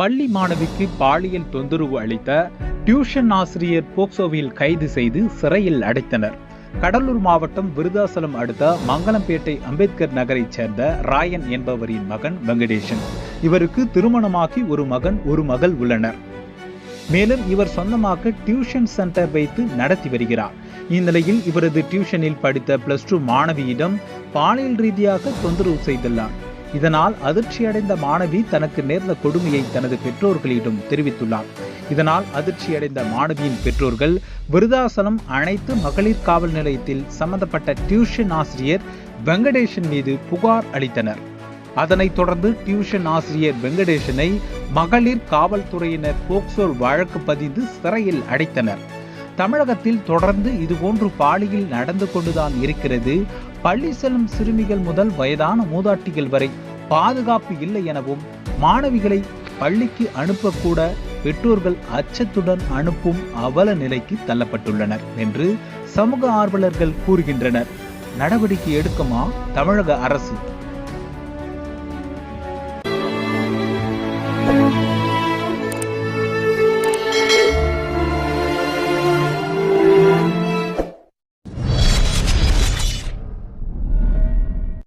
பள்ளி மாணவிக்கு பாலியல் தொந்தரவு அளித்த டியூஷன் ஆசிரியர் போக்சோவில் கைது செய்து சிறையில் அடைத்தனர். கடலூர் மாவட்டம் விருதாசலம் அடுத்த மங்களம்பேட்டை அம்பேத்கர் நகரைச் சேர்ந்த ராயன் என்பவரின் மகன் வெங்கடேசன். இவருக்கு திருமணமாகி ஒரு மகன் ஒரு மகள் உள்ளனர். மேலும் இவர் சொந்தமாக டியூஷன் சென்டர் வைத்து நடத்தி வருகிறார். இந்நிலையில் இவரது டியூஷனில் படித்த பிளஸ் டூ மாணவியிடம் பாலியல் ரீதியாக தொந்தரவு செய்துள்ளார். இதனால் அதிர்ச்சியடைந்த மாணவி தனக்கு நேர்ந்த கொடுமையை தனது பெற்றோர்களிடம் தெரிவித்துள்ளார். இதனால் அதிர்ச்சியடைந்த மாணவியின் பெற்றோர்கள் விருதாசலம் அனைத்து மகளிர் காவல் நிலையத்தில் சம்பந்தப்பட்ட டியூஷன் ஆசிரியர் வெங்கடேஷன் மீது புகார் அளித்தனர். அதனைத் தொடர்ந்து டியூஷன் ஆசிரியர் வெங்கடேஷனை மகளிர் காவல்துறையினர் போக்சோர் வழக்கு பதிந்து சிறையில் அடைத்தனர். தமிழகத்தில் தொடர்ந்து இதுபோன்று பாலியல் நடந்து கொண்டுதான் இருக்கிறது. பள்ளி செல்லும் சிறுமிகள் முதல் வயதான மூதாட்டிகள் வரை பாதுகாப்பு இல்லை எனவும் மாணவிகளை பள்ளிக்கு அனுப்பக்கூட பெற்றோர்கள் அச்சத்துடன் அனுப்பும் அவல நிலைக்கு தள்ளப்பட்டுள்ளனர் என்று சமூக ஆர்வலர்கள் கூறுகின்றனர். நடவடிக்கை எடுக்குமா தமிழக அரசு?